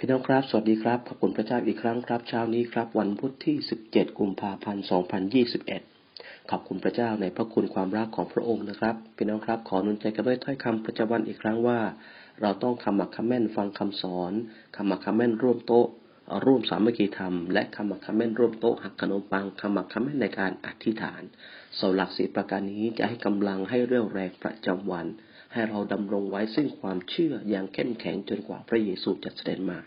พี่น้องครับ สวัสดีครับ ขอบคุณพระเจ้าอีกครั้งครับ เช้านี้ครับ วันพุธที่ 17 กุมภาพันธ์ 2021 ขอบคุณพระเจ้าในพระคุณความรักของพระองค์นะครับ พี่น้องครับ ขอนุนใจกันด้วยถ้อยคำประจำวันอีกครั้งว่า เราต้องคำมักคำแม่นฟังคำสอนคำมักคำแม่นร่วมโต๊ะ ร่วมสามัคคีธรรม และคำมักคำแม่นร่วมโต๊ะหักขนมปังคำมักคำแม่นในการอธิษฐานเสาหลักสีประการนี้จะให้กำลังให้เรี่ยวแรงประจำวัน ให้เราดำรงไว้ซึ่งความเชื่ออย่างเข้มแข็งจนกว่าพระเยซูจะเสด็จมา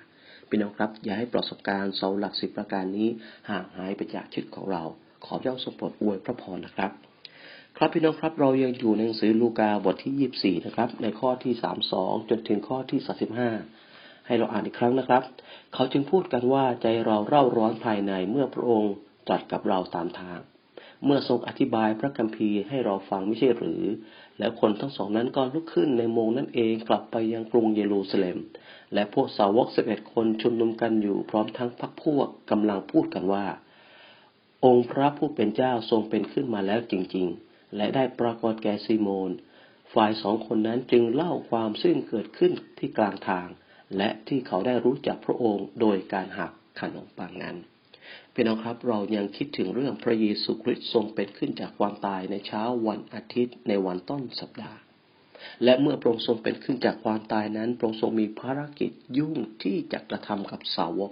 พี่น้องครับ อย่าให้ประสบการณ์เสาหลักสิบประการนี้ห่างหายไปจากชีวิตของเรา ขอเจ้าทรงโปรดอวยพระพรนะครับ ครับพี่น้องครับเรายังอยู่ในหนังสือลูกาบทที่ยี่สี่นะครับ ในข้อที่สามสองจนถึงข้อที่สาสิบห้าให้เราอ่านอีกครั้งนะครับ เขาจึงพูดกันว่าใจเราเร่าร้อนภายในเมื่อพระองค์ตรัสกับเราตามทาง เมื่อทรงอธิบายพระคัมภีร์ให้เราฟังไม่ใช่หรือ แล้วคนทั้งสองนั้นก็ลุกขึ้นในโมงนั้นเองกลับไปยังกรุงเยรูซาเล็ม และพวกสาวกสิบเอ็ดคนชุมนุมกันอยู่พร้อมทั้งพักพวกกำลังพูดกันว่า องค์พระผู้เป็นเจ้าทรงเป็นขึ้นมาแล้วจริง ๆ และได้ปรากฏแก่ซีโมน ฝ่ายสองคนนั้นจึงเล่าความซึ่งเกิดขึ้นที่กลางทาง และที่เขาได้รู้จักพระองค์โดยการหักขนมปังนั้น พี่น้องครับเรายังคิดถึงเรื่องพระเยซูคริสต์ทรงเป็นขึ้นจากความตายในเช้าวันอาทิตย์ในวันต้นสัปดาห์ และเมื่อพระองค์ทรงเป็นขึ้นจากความตายนั้นพระองค์ทรงมีภารกิจยุ่งที่จะกระทำกับสาวก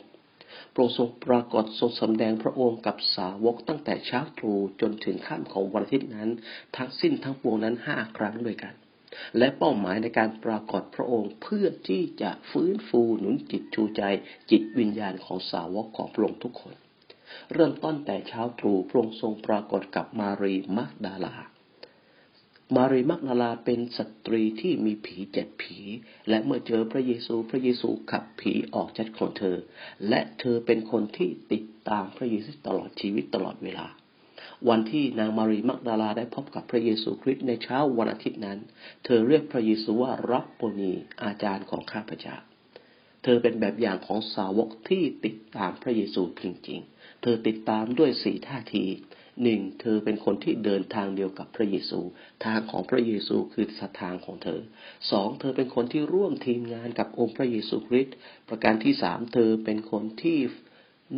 พระองค์ทรงปรากฏทรงสำแดงพระองค์กับสาวกตั้งแต่เช้าตรู่จนถึงข้ามของวันอาทิตย์นั้น ทั้งสิ้นทั้งปวงนั้นห้าครั้งด้วยกัน และเป้าหมายในการปรากฏพระองค์เพื่อที่จะฟื้นฟูหนุนจิตชูใจจิตวิญญาณของสาวกของพระองค์ทุกคน เริ่มต้นแต่เช้าตรู่พระองค์ทรงปรากฏกับมารีมักดาลา มารีมักนาลาเป็นสตรีที่มีผีเจ็ดผี และเมื่อเจอพระเยซูพระเยซูขับผีออกจากของเธอ และเธอเป็นคนที่ติดตามพระเยซูตลอดชีวิตตลอดเวลาวันที่นางมารีมักดาลาได้พบกับพระเยซูคริสต์ในเช้าวันอาทิตย์นั้น เธอเรียกพระเยซูว่ารับโปนีอาจารย์ของข้าพเจ้า เธอเป็นแบบอย่างของสาวกที่ติดตามพระเยซูจริงๆ เธอติดตามด้วยสี่ท่าทีหนึ่งเธอเป็นคนที่เดินทางเดียวกับพระเยซู ทางของพระเยซูคือสทางของเธอสองเธอเป็นคนที่ร่วมทีมงานกับองค์พระเยซูคริสต์ประการที่สามเธอเป็นคนที่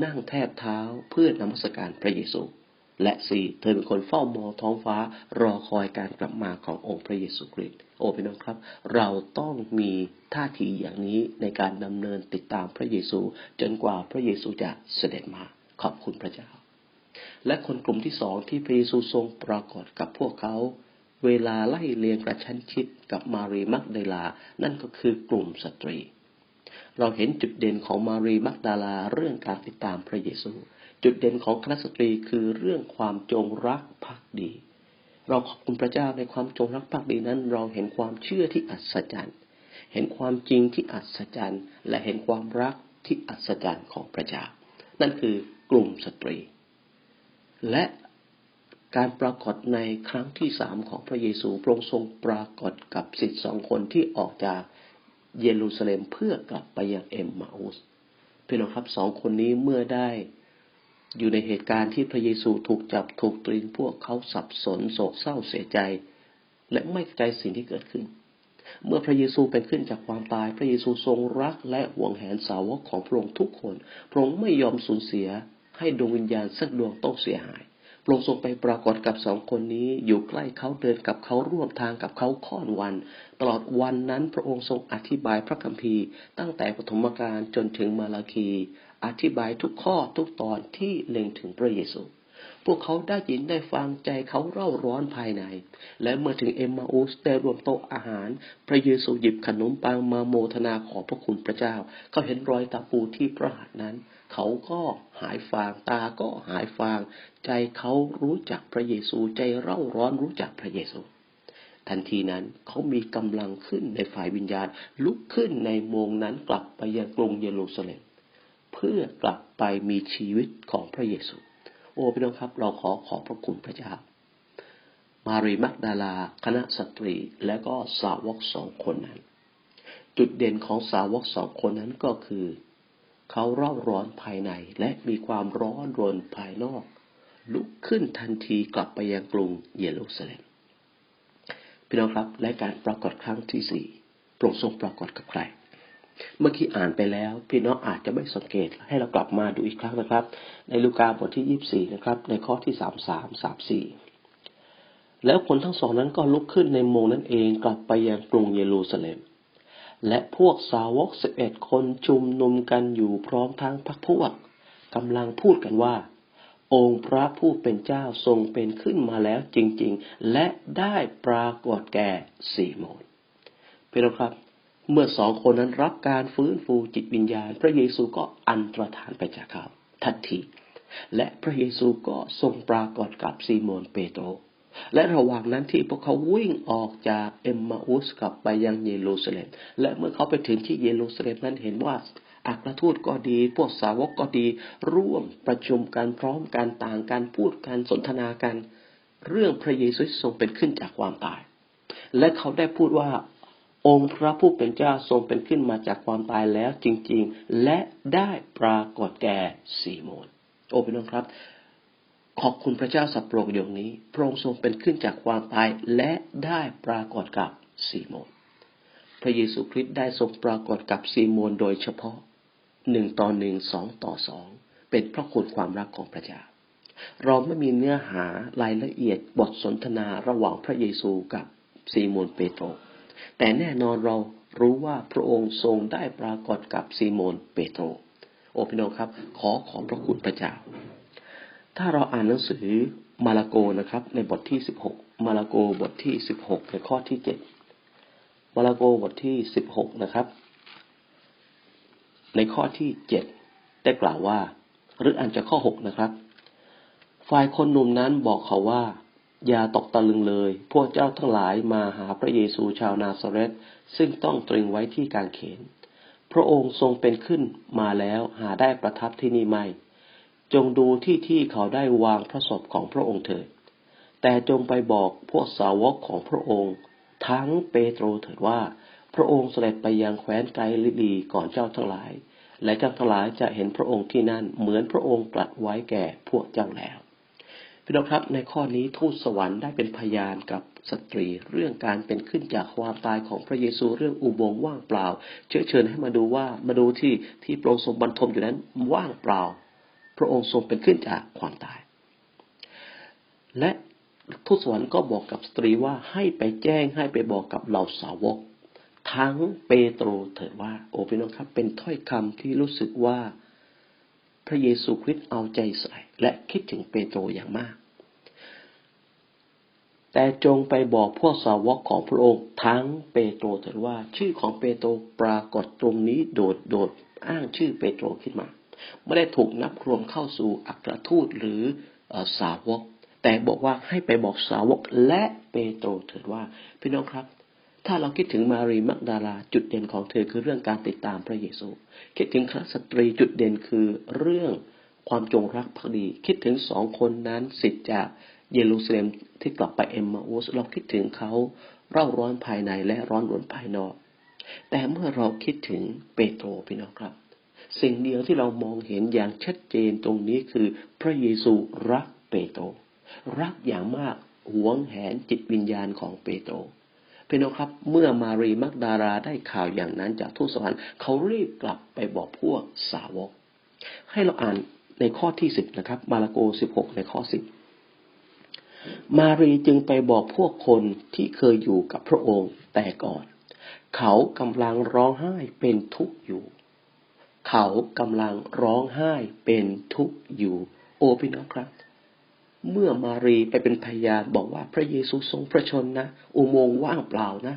นั่งแทบเท้าเพื่อนมัสการพระเยซู และสี่เธอเป็นคนเฝ้ามองท้องฟ้ารอคอยการกลับมาขององค์พระเยซูคริสต์โอ้พี่น้องครับ เราต้องมีท่าทีอย่างนี้ในการดำเนินติดตามพระเยซู จนกว่าพระเยซูจะเสด็จมาขอบคุณพระเจ้า และคนกลุ่มที่สองที่พระเยซูทรงปรากฏกับพวกเขา เวลาไล่เลียงกระชั้นชิดกับมารีมักเดลา นั่นก็คือกลุ่มสตรี เราเห็นจุดเด่นของมารีมักดาลาเรื่องการติดตามพระเยซู จุดเด่นของคณะสตรีคือเรื่องความจงรักภักดี เราขอบคุณพระเจ้าในความจงรักภักดีนั้น เราเห็นความเชื่อที่อัศจรรย์ เห็นความจริงที่อัศจรรย์ และเห็นความรักที่อัศจรรย์ของพระเจ้า นั่นคือกลุ่มสตรี และการปรากฏในครั้งที่สามของพระเยซูพระองค์ทรงปรากฏกับสิทธิสองคนที่ออกจากเยรูซาเล็มเพื่อกลับไปยังเอ็มมาอุสพี่น้องครับสองคนนี้เมื่อได้ อยู่ในเหตุการณ์ที่พระเยซูถูกจับถูกตรึงพวกเขาสับสนโศกเศร้าเสียใจ และไม่ใจสิ่งที่เกิดขึ้น เมื่อพระเยซูเป็นขึ้นจากความตาย พระเยซูทรงรักและห่วงแหนสาวกของพระองค์ทุกคน พระองค์ไม่ยอมสูญเสีย ให้ดวงวิญญาณสักดวงต้องเสียหายพระองค์ทรงไปปรากฏกับสองคนนี้อยู่ใกล้เขาเดินกับเขาร่วมทางกับเขาค่อนวัน ตลอดวันนั้นพระองค์ทรงอธิบายพระคัมภีร์ ตั้งแต่ปฐมกาลจนถึงมาลาคี อธิบายทุกข้อทุกตอนที่เล็งถึงพระเยซู พวกเขาได้ยินได้ฟังใจเขาเร่าร้อนภายใน และเมื่อถึงเอ็มมาอุสได้รวมโต๊ะอาหาร พระเยซูหยิบขนมปังมาโมทนาขอพระคุณพระเจ้า เขาเห็นรอยตาปูที่พระหัตถ์นั้น เขาก็หายฟางตาก็หายฟาง ใจเขารู้จักพระเยซู ใจเร่าร้อนรู้จักพระเยซูทันทีนั้นเขามีกำลังขึ้นในฝ่ายวิญญาณ ลุกขึ้นในโมงนั้นกลับไปยังกรุงเยรูซาเล็ม เพื่อกลับไปมีชีวิตของพระเยซู โอ้พี่น้องครับ เราขอขอบพระคุณพระเจ้า มารีมักดาลา คณะสตรี และก็สาวกสองคนนั้น จุดเด่นของสาวกสองคนนั้นก็คือ เขาเร่าร้อนภายในและมีความร้อนรนภายนอก ลุกขึ้นทันทีกลับไปยังกรุงเยรูซาเล็มพี่น้องครับและการปรากฏครั้งที่สี่โปรดทรงปรากฏกับใคร เมื่อกี้อ่านไปแล้ว พี่น้องอาจจะไม่สังเกตให้เรากลับมาดูอีกครั้งนะครับ ในลูกาบทที่ยี่สี่นะครับ ในข้อที่สามสามสามสี่แล้วคนทั้งสองนั้นก็ลุกขึ้นในโมงนั้นเองกลับไปยังกรุงเยรูซาเล็ม และพวกสาวกสิบเอ็ดคนชุมนุมกันอยู่พร้อมทั้งพักพวกกำลังพูดกันว่า องค์พระผู้เป็นเจ้าทรงเป็นขึ้นมาแล้วจริง ๆ และได้ปรากฏแก่สี่โมงเพื่อนครับ เมื่อสองคนนั้นรับการฟื้นฟูจิตวิญญาณ พระเยซูก็อันตรธานไปจากเขาทันทีและพระเยซูก็ทรงปรากฏกับซีโมนเปโตร และระหว่างนั้นที่พวกเขาวิ่งออกจากเอมมาอุสกลับไปยังเยรูซาเล็ม และเมื่อเขาไปถึงที่เยรูซาเล็มนั้นเห็นว่าอัครทูตก็ดี พวกสาวกก็ดี ร่วมประชุมกันพร้อมกันต่างกันพูดกันสนทนากัน เรื่องพระเยซูทรงเป็นขึ้นจากความตาย และเขาได้พูดว่า องค์พระผู้เป็นเจ้าทรงเป็นขึ้นมาจากความตายแล้วจริง ๆ และได้ปรากฏแก่สีโมนโอ้พี่น้องครับ ขอบคุณพระเจ้าสับโปรกอย่างนี้พระองค์ทรงเป็นขึ้นจากความตายและได้ปรากฏกับซีโมนพระเยซูคริสต์ได้ทรงปรากฏกับซีโมนโดยเฉพาะหนึ่งต่อหนึ่งสองต่อสองเป็นเพราะคุณความรักของพระเจ้า เราไม่มีเนื้อหารายละเอียดบทสนทนาระหว่างพระเยซูกับซีโมนเปโตร แต่แน่นอนเรารู้ว่าพระองค์ทรงได้ปรากฏกับซีโมนเปโตร โอพี่น้องครับ ขอขอบพระคุณพระเจ้า ถ้าเราอ่านหนังสือมาระโกนะครับ ในบทที่สิบหกมาระโกบทที่สิบหกในข้อที่เจ็ดมาระโกบทที่สิบหกนะครับ ในข้อที่เจ็ดได้กล่าวว่า หรืออ่านจากข้อหกนะครับ ฝ่ายคนหนุ่มนั้นบอกเขาว่า อย่าตกตะลึงเลย พวกเจ้าทั้งหลายมาหาพระเยซูชาวนาซาเรตซึ่งต้องตรึงไว้ที่การเขน พระองค์ทรงเป็นขึ้นมาแล้วหาได้ประทับที่นี่ไม่ จงดูที่ที่เขาได้วางพระศพของพระองค์เถิด แต่จงไปบอกพวกสาวกของพระองค์ ทั้งเปโตรเถิดว่า พระองค์เสด็จไปยังแคว้นไกลลิลีก่อนเจ้าทั้งหลาย และเจ้าทั้งหลายจะเห็นพระองค์ที่นั่นเหมือนพระองค์ตรัสไว้แก่พวกเจ้าแล้ว พี่น้องครับในข้อนี้ทูตสวรรค์ได้เป็นพยานกับสตรี เรื่องการเป็นขึ้นจากความตายของพระเยซูเรื่องอุโบงค์ว่างเปล่า เชิญเชิญให้มาดูว่ามาดูที่ที่โปรงสมบันทมอยู่นั้นว่างเปล่า พระองค์ทรงเป็นขึ้นจากความตาย และทูตสวรรค์ก็บอกกับสตรีว่าให้ไปแจ้งให้ไปบอกกับเหล่าสาวก ทั้งเปโตรเถิดว่า โอ้พี่น้องครับ เป็นถ้อยคำที่รู้สึกว่าพระเยซูคริสต์เอาใจใส่ และคิดถึงเปโตรอย่างมาก แต่จงไปบอกพวกสาวกของพระองค์ทั้งเปโตรเถิดว่า ชื่อของเปโตรปรากฏตรงนี้โดดโดดอ้างชื่อเปโตรขึ้นมา ไม่ได้ถูกนับรวมเข้าสู่อัครทูตหรือสาวก แต่บอกว่าให้ไปบอกสาวกและเปโตรเถิดว่า พี่น้องครับ ถ้าเราคิดถึงมารีมักดาลาจุดเด่นของเธอคือเรื่องการติดตามพระเยซู คิดถึงครสตรีจุดเด่นคือเรื่องความจงรักภักดี คิดถึงสองคนนั้นสิทธิ์จาก เยรูซาเล็มที่กลับไปเอมมาอุสเราคิดถึงเขาเร่าร้อนภายในและร้อนรนภายนอก แต่เมื่อเราคิดถึงเปโตรพี่น้องครับ สิ่งเดียวที่เรามองเห็นอย่างชัดเจนตรงนี้คือ พระเยซูรักเปโตรรักอย่างมากหวงแหนจิตวิญญาณของเปโตรพี่น้องครับเมื่อมารีมักดาราได้ข่าวอย่างนั้นจากทูตสวรรค์เขารีบกลับไปบอกพวกสาวก ให้เราอ่านในข้อที่สิบนะครับ มาระโกสิบหกในข้อสิบ มารีจึงไปบอกพวกคนที่เคยอยู่กับพระองค์แต่ก่อน เขากำลังร้องไห้เป็นทุกข์อยู่ เขากำลังร้องไห้เป็นทุกข์อยู่ โอ้พี่น้องครับ เมื่อมารีไปเป็นพยานบอกว่าพระเยซูทรงพระชนนะ อุโมงค์ว่างเปล่านะ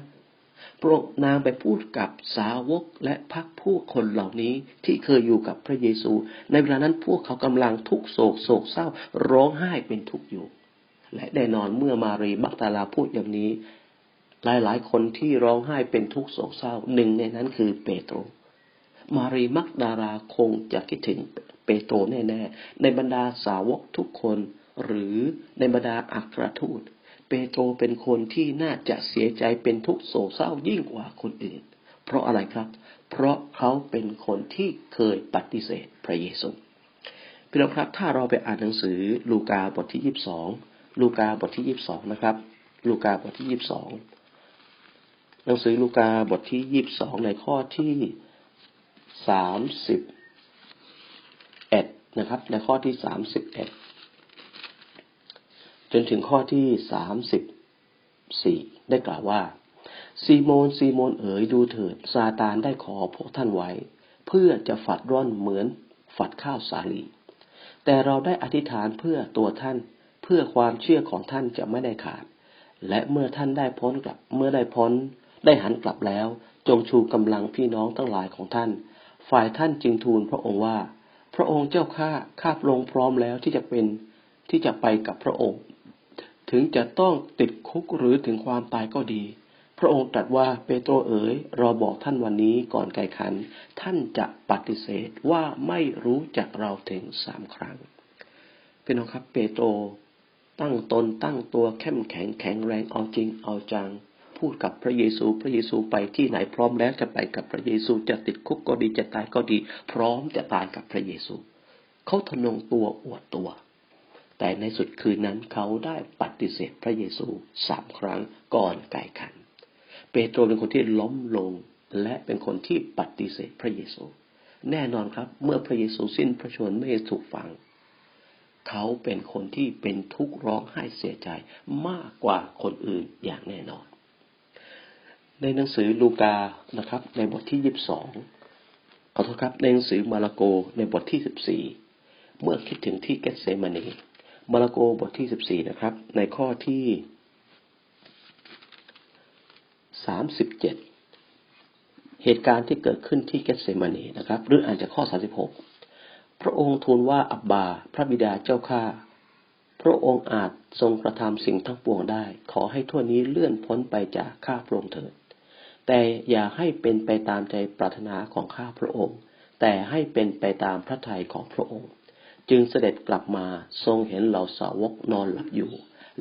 พระนางไปพูดกับสาวกและพักพวกคนเหล่านี้ที่เคยอยู่กับพระเยซู ในเวลานั้นพวกเขากำลังทุกโศกโศกเศร้าร้องไห้เป็นทุกข์อยู่ และแน่นอนเมื่อมารีบักตาลาพูดอย่างนี้ หลายๆ คนที่ร้องไห้เป็นทุกข์โศกเศร้าหนึ่งในนั้นคือเปโตร มารีมักดาราคงจะคิดถึงเปโตรแน่ๆในบรรดาสาวกทุกคน หรือในบรรดาอัครทูต เปโตรเป็นคนที่น่าจะเสียใจเป็นทุกข์โศกเศร้ายิ่งกว่าคนอื่น เพราะอะไรครับ เพราะเขาเป็นคนที่เคยปฏิเสธพระเยซูพี่น้องครับถ้าเราไปอ่านหนังสือลูกาบทที่ยี่สิบสอง ลูกาบทที่ยี่สิบสองนะครับ ลูกาบทที่ยี่สิบสองหนังสือลูกาบทที่ยี่สิบสองในข้อที่สามสิบเอ็ดนะครับ ในข้อที่สามสิบเอ็ดจนถึงข้อที่สามสิบสี่ได้กล่าวว่า ซีโมนซีโมนเอ๋ยดูเถิดซาตานได้ขอพวกท่านไว้ เพื่อจะฝัดร่อนเหมือนฝัดข้าวสาลี แต่เราได้อธิษฐานเพื่อตัวท่าน เพื่อความเชื่อของท่านจะไม่ได้ขาด และเมื่อท่านได้พ้นกลับ เมื่อได้พ้น ได้หันกลับแล้ว จงชูกำลังพี่น้องทั้งหลายของท่าน ฝ่ายท่านจึงทูลพระองค์ว่า พระองค์เจ้าข้าข้าพระองค์พร้อมแล้วที่จะเป็นที่จะไปกับพระองค์ ถึงจะต้องติดคุกหรือถึงความตายก็ดี พระองค์ตรัสว่าเปโตรเอ๋ยเราบอกท่านวันนี้ก่อนไก่ขัน ท่านจะปฏิเสธว่าไม่รู้จักเราถึงสามครั้งพี่น้องครับเปโตร ตั้งตนตั้งตัวเข้มแข็งแข็งแรงเอาจริงเอาจัง พูดกับพระเยซู พระเยซูไปที่ไหนพร้อมแล้วจะไปกับพระเยซูจะติดคุกก็ดีจะตายก็ดี พร้อมจะตายกับพระเยซู เขาทนงตัวอวดตัว แต่ในสุดคืนนั้นเขาได้ปฏิเสธพระเยซูสามครั้งก่อนไก่ขัน เปโตรเป็นคนที่ล้มลงและเป็นคนที่ปฏิเสธพระเยซู แน่นอนครับ เมื่อพระเยซูสิ้นพระชนม์ไม่ถูกฟัง เขาเป็นคนที่เป็นทุกข์ร้องไห้เสียใจมากกว่าคนอื่นอย่างแน่นอน ในหนังสือลูกานะครับ ในบทที่ยี่สิบสองขอโทษครับในหนังสือมาระโกในบทที่สิบสี่เมื่อคิดถึงที่เกตเซมานีมาระโกบทที่สิบสี่นะครับ ในข้อที่สามสิบเจ็ดเหตุการณ์ที่เกิดขึ้นที่เกตเซมานีนะครับ หรืออ่านจากข้อสาสิบหก พระองค์ทูลว่าอับบา พระบิดาเจ้าข้าพระองค์อาจทรงกระทำสิ่งทั้งปวงได้ ขอให้ทั่วนี้เลื่อนพ้นไปจากข้าพระองค์เถิด แต่อย่าให้เป็นไปตามใจปรารถนาของข้าพระองค์ แต่ให้เป็นไปตามพระทัยของพระองค์ จึงเสด็จกลับมาทรงเห็นเหล่าสาวกนอนหลับอยู่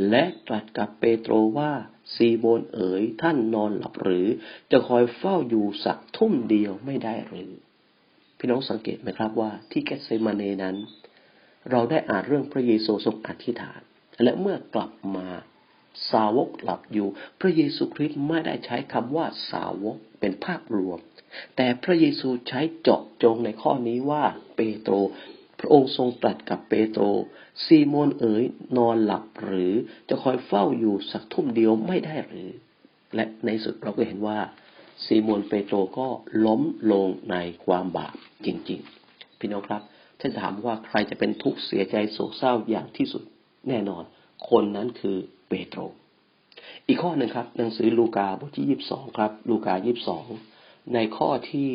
และตรัสกับเปโตรว่าซีโบนเอ๋ยท่านนอนหลับหรือ จะคอยเฝ้าอยู่สักทุ่มเดียวไม่ได้หรือ พี่น้องสังเกตไหมครับว่าที่แกสเซมาเนนั้น เราได้อ่านเรื่องพระเยซูทรงอธิษฐาน และเมื่อกลับมาสาวกหลับอยู่ พระเยซูคริสต์ไม่ได้ใช้คำว่าสาวกเป็นภาพรวม แต่พระเยซูใช้เจาะจงในข้อนี้ว่าเปโตร พระองค์ทรงตรัสกับเปโตรซีโมนเอ๋ยนอนหลับหรือจะคอยเฝ้าอยู่สักทุ่มเดียวไม่ได้หรือ และในสุดเราก็เห็นว่า ซีโมนเปโตรก็ล้มลงในความบาปจริง ๆ พี่น้องครับถ้าถามว่าใครจะเป็นทุกข์เสียใจโศกเศร้าอย่างที่สุดแน่นอน คนนั้นคือเปโตร อีกข้อหนึ่งครับ หนังสือลูกาบทที่ยี่สิบสองครับ ลูกายี่สิบสองในข้อที่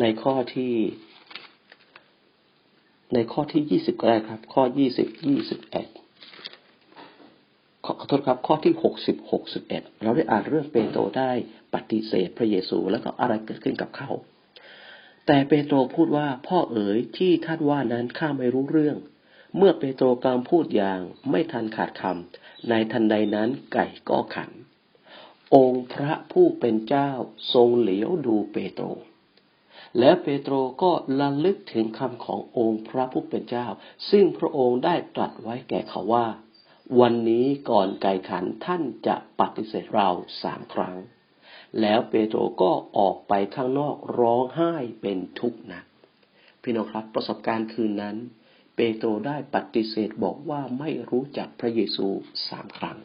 ในข้อที่ ในข้อที่ยี่สิบก็ได้ครับ ข้อยี่สิบยี่สิบเอ็ด อโทษครับข้อที่หกสิบหกสิบเอ็ดเราได้อ่านเรื่องเปโตรได้ปฏิเสธพระเยซูแล้วก็อะไรเกิดขึ้นกับเขาแต่เปโตรพูดว่าพ่อเอ๋ยที่ท่านว่านั้นข้าไม่รู้เรื่อง เมื่อเปโตรกำลังพูดอย่างไม่ทันขาดคำในทันใดนั้นไก่ก็ขัน องค์พระผู้เป็นเจ้าทรงเหลียวดูเปโตร และเปโตรก็ระลึกถึงคำขององค์พระผู้เป็นเจ้า ซึ่งพระองค์ได้ตรัสไว้แก่เขาว่า วันนี้ก่อนไก่ขันท่านจะปฏิเสธเราสามครั้ง แล้วเปโตรก็ออกไปข้างนอกร้องไห้เป็นทุกข์หนักพี่น้องครับประสบการณ์คืนนั้น เปโตรได้ปฏิเสธบอกว่าไม่รู้จักพระเยซูสามครั้ง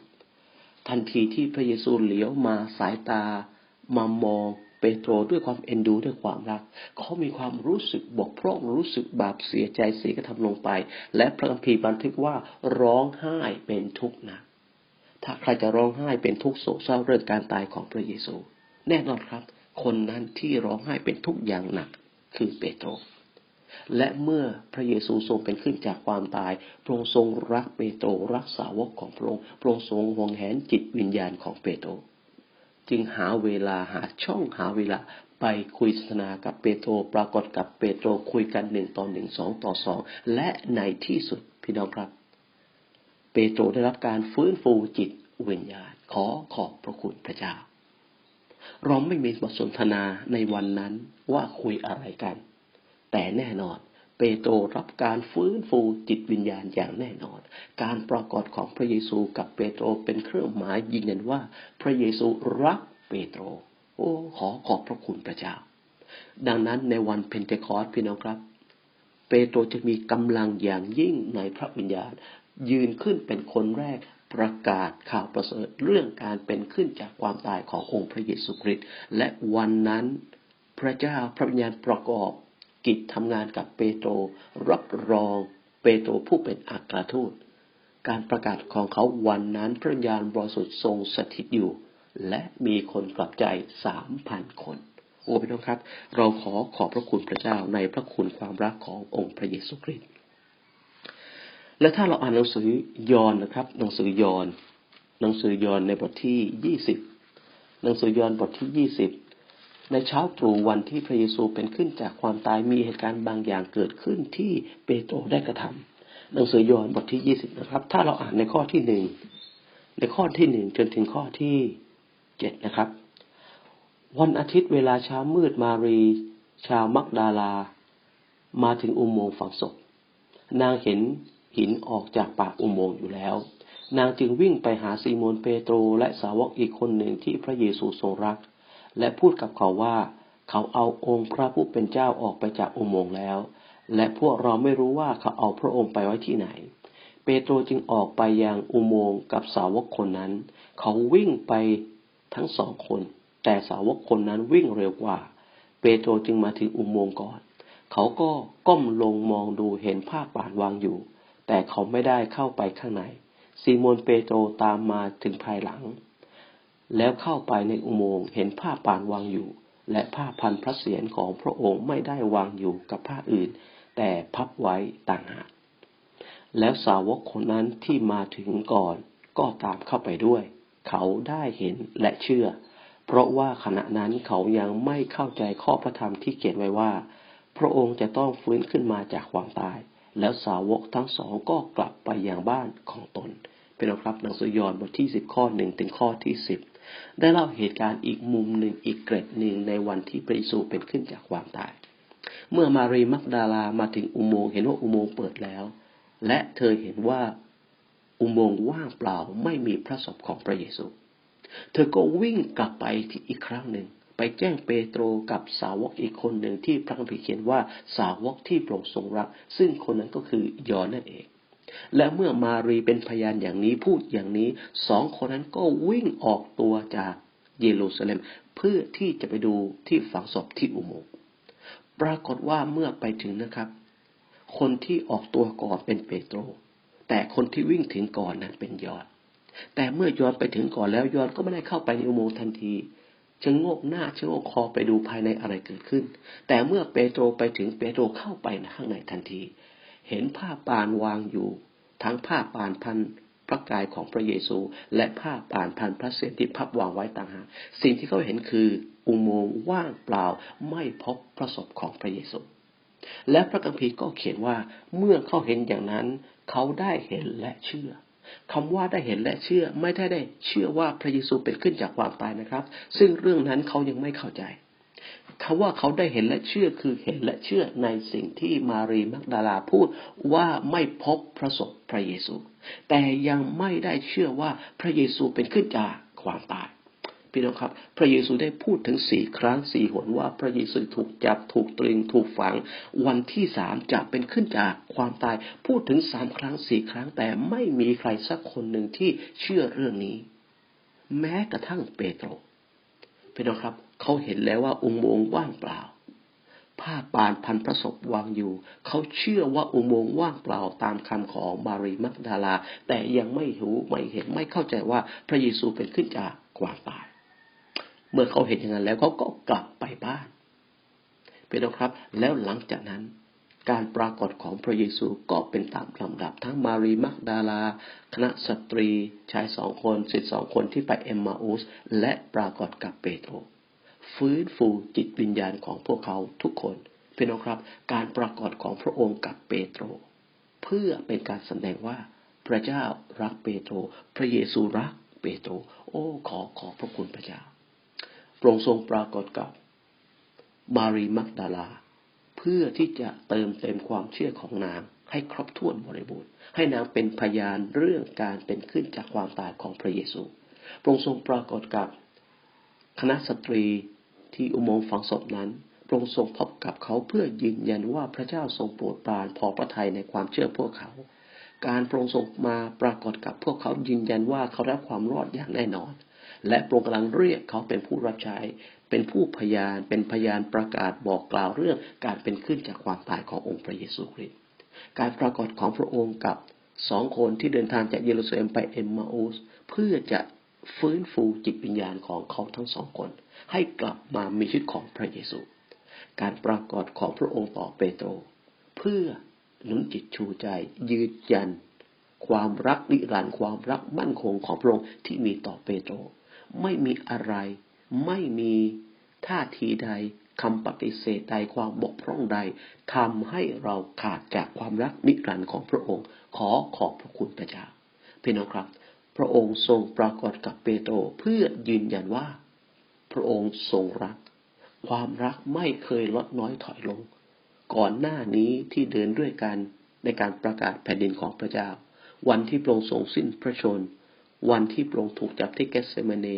ทันทีที่พระเยซูเหลียวมาสายตามามอง เปโตรด้วยความเอ็นดูด้วยความรัก เขามีความรู้สึกบกพร่องรู้สึกบาปเสียใจเสียกระทำลงไป และพระคัมภีร์บันทึกว่าร้องไห้เป็นทุกข์หนักถ้าใครจะร้องไห้เป็นทุกข์โศกเศร้าเรื่องการตายของพระเยซู แน่นอนครับ คนนั้นที่ร้องไห้เป็นทุกข์อย่างหนัก คือเปโตรและเมื่อพระเยซูทรงเป็นขึ้นจากความตาย พระองค์ทรงรักเปโตรรักสาวกของพระองค์ พระองค์ทรงห่วงแหนจิตวิญญาณของเปโตร จึงหาเวลาหาช่องหาเวลาไปคุยสนทนากับเปโตรปรากฏกับเปโตรคุยกันหนึ่งต่อหนึ่งสองต่อสองและในที่สุดพี่น้องครับ เปโตรได้รับการฟื้นฟูจิตวิญญาณขอขอบพระคุณพระเจ้า เราไม่มีบทสนทนาในวันนั้นว่าคุยอะไรกัน แต่แน่นอน เปโตรรับการฟื้นฟูจิตวิญญาณอย่างแน่นอน การปรากฏของพระเยซูกับเปโตรเป็นเครื่องหมายยืนยันว่า พระเยซูรักเปโตร โอ้ ขอขอบพระคุณพระเจ้า ดังนั้นในวันเพนเทคอสพี่น้องครับ เปโตรจะมีกำลังอย่างยิ่งในพระวิญญาณ ยืนขึ้นเป็นคนแรกประกาศข่าวประเสริฐเรื่องการเป็นขึ้นจากความตายขององค์พระเยซูคริสต์และวันนั้นพระเจ้าพระวิญญาณประกอบ กิจทำงานกับเปโตรรับรองเปโตรผู้เป็นอัครทูต การประกาศของเขาวันนั้นพระญญาณบริสุทธิ์ทรงสถิตอยู่ และมีคนกลับใจสามพันคน โอ้พี่น้องครับ เราขอขอบพระคุณพระเจ้าในพระคุณความรักขององค์พระเยซูคริสต์และถ้าเราอ่านหนังสือยอห์นนะครับ หนังสือยอห์นหนังสือยอห์นในบทที่ยี่สิบหนังสือยอห์นบทที่ยี่สิบ ในเช้าตรู่วันที่พระเยซูเป็นขึ้นจากความตายมีเหตุการณ์บางอย่างเกิดขึ้นที่เปโตรได้กระทำหนังสือยอห์นบทที่ยี่สิบนะครับ ถ้าเราอ่านในข้อที่หนึ่งในข้อที่หนึ่งจนถึงข้อที่เจ็ดนะครับ วันอาทิตย์เวลาเช้ามืดมารี ชาวมักดาลา มาถึงอุโมงค์ฝังศพ นางเห็นหินออกจากปากอุโมงค์อยู่แล้ว นางจึงวิ่งไปหาซีโมนเปโตรและสาวกอีกคนหนึ่งที่พระเยซูทรงรัก และพูดกับเขาว่า เขาเอาองค์พระผู้เป็นเจ้าออกไปจากอุโมงค์แล้ว และพวกเราไม่รู้ว่าเขาเอาพระองค์ไปไว้ที่ไหน เปโตรจึงออกไปยังอุโมงค์กับสาวกคนนั้น เขาวิ่งไปทั้งสองคน แต่สาวกคนนั้นวิ่งเร็วกว่า เปโตรจึงมาถึงอุโมงค์ก่อน เขาก็ก้มลงมองดูเห็นผ้าป่านวางอยู่ แต่เขาไม่ได้เข้าไปข้างในซีโมนเปโตรตามมาถึงภายหลัง แล้วเข้าไปในอุโมงค์เห็นผ้าป่านวางอยู่ และผ้าพันพระเศียรของพระองค์ไม่ได้วางอยู่กับผ้าอื่น แต่พับไว้ต่างหากแล้วสาวกคนนั้นที่มาถึงก่อนก็ตามเข้าไปด้วย เขาได้เห็นและเชื่อ เพราะว่าขณะนั้นเขายังไม่เข้าใจข้อพระธรรมที่เขียนไว้ว่า พระองค์จะต้องฟื้นขึ้นมาจากความตาย แล้วสาวกทั้งสองก็กลับไปยังบ้านของตนเป็นครับหนังสือยอห์นบทที่สิบข้อหนึ่งถึงข้อที่สิบ ได้เล่าเหตุการณ์อีกมุมหนึ่งอีกเกร็ดหนึ่งในวันที่พระเยซูเป็นขึ้นจากความตาย เมื่อมารีมักดาลามาถึงอุโมงค์เห็นว่าอุโมงค์เปิดแล้ว และเธอเห็นว่าอุโมงค์ว่างเปล่าไม่มีพระศพของพระเยซู เธอก็วิ่งกลับไปที่อีกครั้งหนึ่ง ไปแจ้งเปโตรกับสาวกอีกคนหนึ่งที่พระคัมภีร์เขียนว่าสาวกที่โปร่งทรงรัก ซึ่งคนนั้นก็คือยอนนั่นเอง และเมื่อมารีเป็นพยานอย่างนี้พูดอย่างนี้สองคนนั้นก็วิ่งออกตัวจากเยรูซาเล็ม เพื่อที่จะไปดูที่ฝังศพที่อุโมงค์ปรากฏว่าเมื่อไปถึงนะครับ คนที่ออกตัวก่อนเป็นเปโตร แต่คนที่วิ่งถึงก่อนนั้นเป็นยอดแต่เมื่อยอดไปถึงก่อนแล้วยอดก็ไม่ได้เข้าไปในอุโมงค์ทันทีชะโงกหน้าชะโงกคอไปดูภายในอะไรเกิดขึ้น แต่เมื่อเปโตรไปถึงเปโตรเข้าไปข้างในทันที เห็นผ้าปานวางอยู่ ทั้งผ้าปานพันพระกายของพระเยซู และผ้าปานพันพระเศียรที่พับวางไว้ต่างหากสิ่งที่เขาเห็นคืออุโมงค์ว่างเปล่าไม่พบพระศพของพระเยซู และพระคัมภีร์ก็เขียนว่าเมื่อเขาเห็นอย่างนั้น เขาได้เห็นและเชื่อคำว่าได้เห็นและเชื่อไม่ได้ได้เชื่อว่าพระเยซูเป็นขึ้นจากความตายนะครับ ซึ่งเรื่องนั้นเขายังไม่เข้าใจ คำว่าเขาได้เห็นและเชื่อคือเห็นและเชื่อในสิ่งที่มารีมักดาลาพูดว่าไม่พบพระศพพระเยซู แต่ยังไม่ได้เชื่อว่าพระเยซูเป็นขึ้นจากความตายพี่น้องครับ พระเยซูได้พูดถึงสี่ครั้งสี่หนว่าพระเยซูถูกจับถูกตรึงถูกฝัง วันที่สามจะเป็นขึ้นจากความตาย พูดถึงสามครั้งสี่ครั้งแต่ไม่มีใครสักคนหนึ่งที่เชื่อเรื่องนี้ แม้กระทั่งเปโตรพี่น้องครับ เขาเห็นแล้วว่าอุโมงค์ว่างเปล่า ผ้าปานพันพระศพวางอยู่ เขาเชื่อว่าอุโมงค์ว่างเปล่าตามคำของมารีมักดาลา แต่ยังไม่รู้ไม่เห็นไม่เข้าใจว่าพระเยซูเป็นขึ้นจากความตาย เมื่อเขาเห็นอย่างนั้นแล้วเขาก็กลับไปบ้านเป็นครับ แล้วหลังจากนั้นการปรากฏของพระเยซูก็เป็นตามลำดับทั้งมารีมักดาลา คณะสตรี ชายสองคนสิทธิสองคนที่ไปเอมมาอุสและปรากฏกับเปโตร ฟื้นฟูจิตวิญญาณของพวกเขาทุกคนพี่น้องครับ การปรากฏของพระองค์กับเปโตร เพื่อเป็นการแสดงว่าพระเจ้ารักเปโตร พระเยซูรักเปโตร โอ้ขอขอพระคุณพระเจ้าพระองค์ทรงปรากฏกับมารีมักดาลา เพื่อที่จะเติมเต็มความเชื่อของนางให้ครบถ้วนบริบูรณ์ ให้นางเป็นพยานเรื่องการเป็นขึ้นจากความตายของพระเยซูพระองค์ทรงปรากฏกับ คณะสตรีที่อุโมงค์ฝังศพนั้นพระองค์ทรงพบกับเขาเพื่อยืนยันว่าพระเจ้าทรงโปรดปรานพอพระทัยในความเชื่อพวกเขา การพระองค์ทรงมาปรากฏกับพวกเขายืนยันว่าเขารับความรอดอย่างแน่นอน และพระองค์กำลังเรียกเขาเป็นผู้รับใช้ เป็นผู้พยาน เป็นพยานประกาศบอกกล่าวเรื่องการเป็นขึ้นจากความตายขององค์พระเยซูคริสต์ การปรากฏของพระองค์กับสองคนที่เดินทางจากเยรูซาเล็มไปเอ็มมาอุสเพื่อจะ ฟื้นฟูจิตวิญญาณของเขาทั้งสองคน ให้กลับมามีชีวิตของพระเยซู การปรากฏของพระองค์ต่อเปโตร เพื่อหนุนจิตชูใจ ยืนยัน ความรักนิรันดร์ความรักมั่นคงของพระองค์ที่มีต่อเปโตร ไม่มีอะไร ไม่มีท่าทีใดคำปฏิเสธใดความบกพร่องใดทำให้เราขาดจากความรักนิรันดร์ของพระองค์ ขอขอบพระคุณพระเจ้าพี่น้องครับ พระองค์ทรงปรากฏกับเปโตรเพื่อยืนยันว่า พระองค์ทรงรัก ความรักไม่เคยลดน้อยถอยลง ก่อนหน้านี้ที่เดินด้วยกันในการประกาศแผ่นดินของพระเจ้า วันที่พระองค์ทรงสิ้นพระชน วันที่พระองค์ถูกจับที่เกสเซมาเน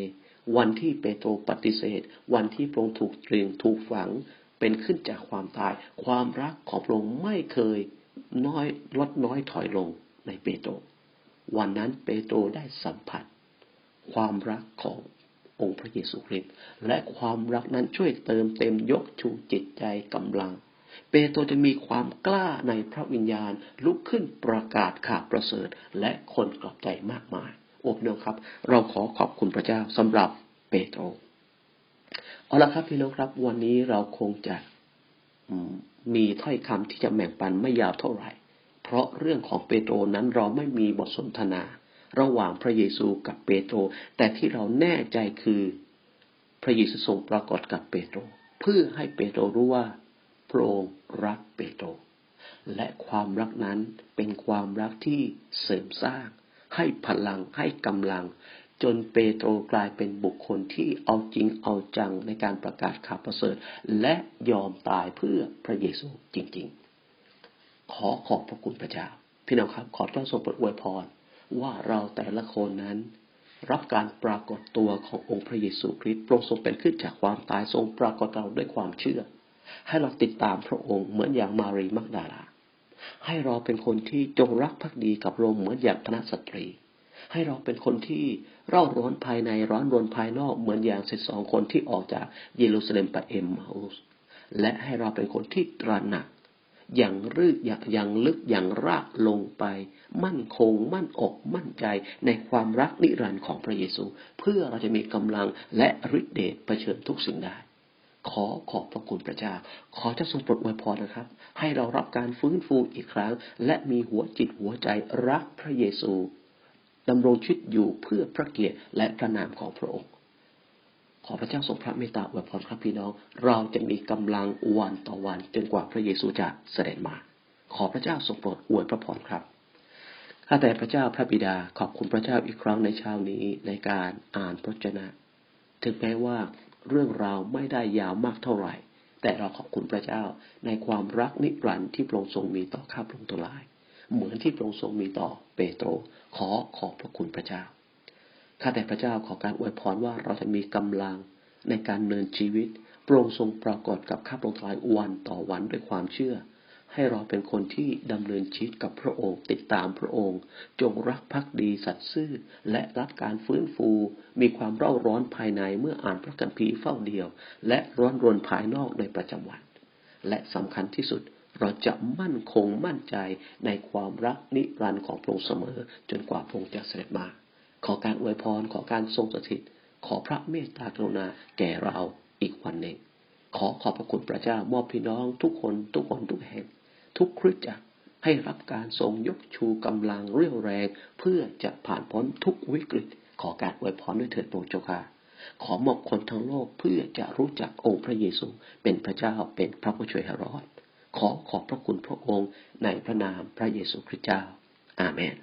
วันที่เปโตรปฏิเสธ วันที่พระองค์ถูกตรึงถูกฝังเป็นขึ้นจากความตาย ความรักของพระองค์ไม่เคยน้อยลดน้อยถอยลงในเปโตร วันนั้นเปโตรได้สัมผัส ความรักขององค์พระเยซูคริสต์และความรักนั้นช่วยเติมเต็มยกชูจิตใจกำลัง เปโตรจะมีความกล้าในพระวิญญาณลุกขึ้นประกาศข่าวประเสริฐและคนกลับใจมากมาย โอ้พี่น้องครับ เราขอขอบคุณพระเจ้าสำหรับเปโตรเอาละครับพี่น้องครับ วันนี้เราคงจะมีถ้อยคำที่จะแบ่งปันไม่ยาวเท่าไหร่ ราะเรื่องของเปโตรนั้นเราไม่มีบทสนทนา ระหว่างพระเยซูกับเปโตร แต่ที่เราแน่ใจคือพระเยซูทรงปรากฏกับเปโตร เพื่อให้เปโตรรู้ว่าพระองค์รักเปโตร และความรักนั้นเป็นความรักที่เสริมสร้าง ให้พลังให้กำลัง จนเปโตรกลายเป็นบุคคลที่เอาจริงเอาจังในการประกาศข่าวประเสริฐ และยอมตายเพื่อพระเยซูจริง ๆ ขอขอบพระคุณพระเจ้า พี่น้องครับ ขอเจ้าทรงโปรดอวยพร ว่าเราแต่ละคนนั้น รับการปรากฏตัวขององค์พระเยซูคริสต์ทรงทรงเป็นขึ้นจากความตายทรงปรากฏเราด้วยความเชื่อ ให้เราติดตามพระองค์เหมือนอย่างมารีมักดาลาให้เราเป็นคนที่จงรักภักดีกับโรมเหมือนอย่างคณะสตรี ให้เราเป็นคนที่เร่าร้อนภายในร้อนรนภายนอกเหมือนอย่างสิบสองคนที่ออกจากเยรูซาเล็มไปเอ็มมาอุสและให้เราเป็นคนที่ตระหนัก อย่างรึกอยอย่างลึกอย่างรากลงไป มั่นคง มั่นอกมั่นใจในความรักนิรันดร์ของพระเยซู เพื่อเราจะมีกำลังและฤทธิเดชเผชิญทุกสิ่งได้ ขอขอบพระคุณพระเจ้า ขอเจ้าทรงโปรดอวยพรนะครับ ให้เรารับการฟื้นฟูอีกครั้ง และมีหัวจิตหัวใจรักพระเยซูดำรงชีวิตอยู่เพื่อพระเกียรติและพระนามของพระองค์ ขอพระเจ้าทรงพระเมตตาอวยพรครับพี่น้อง เราจะมีกำลังวันต่อวันจนกว่าพระเยซูจะเสด็จมา ขอพระเจ้าทรงโปรดอวยพระพรครับข้าแต่พระเจ้าพระบิดาขอบคุณพระเจ้าอีกครั้งในเช้านี้ในการอ่านพระเจ้าถึงแม้ว่าเรื่องราวไม่ได้ยาวมากเท่าไหร่ แต่เราขอบคุณพระเจ้าในความรักนิรันดร์ที่พระองค์ทรงมีต่อข้าพระองค์ทั้งหลาย เหมือนที่พระองค์ทรงมีต่อเปโตร ขอขอบพระคุณพระเจ้า ข้าแต่พระเจ้าขอการอวยพรว่าเราจะมีกำลังในการเนินชีวิตพระองทรงปรากฏกับข้าพระองค์ทั้งหลายวันต่อวันด้วยความเชื่อ ให้เราเป็นคนที่ดำเนินชีวิตกับพระองค์ ติดตามพระองค์ จงรักภักดีสัตย์ซื่อ และรับการฟื้นฟู มีความเร่าร้อนภายในเมื่ออ่านพระคัมภีร์เฝ้าเดียว และร้อนรนภายนอกในประจำวัน และสำคัญที่สุดเราจะมั่นคงมั่นใจในความรักนิรันดร์ของพระองค์เสมอ จนกว่าพระองค์จะเสด็จมา ขอการอวยพร ขอการทรงสถิต ขอพระเมตตากรุณาแก่เราอีกวันหนึ่ง ขอขอบพระคุณพระเจ้ามอบพี่น้องทุกคนทุกคนทุกแห่ง ทุกคริสตจักรให้รับการทรงยกชูกำลังเรี่ยวแรง เพื่อจะผ่านพ้นทุกวิกฤต ขอการอวยพรด้วยเถิดโปรดเจ้าค่ะขอมอบคนทั้งโลกเพื่อจะรู้จักองค์พระเยซู เป็นพระเจ้าเป็นพระผู้ช่วยให้รอด ขอขอบพระคุณพระองค์ในพระนามพระเยซูคริสต์เจ้า อาเมน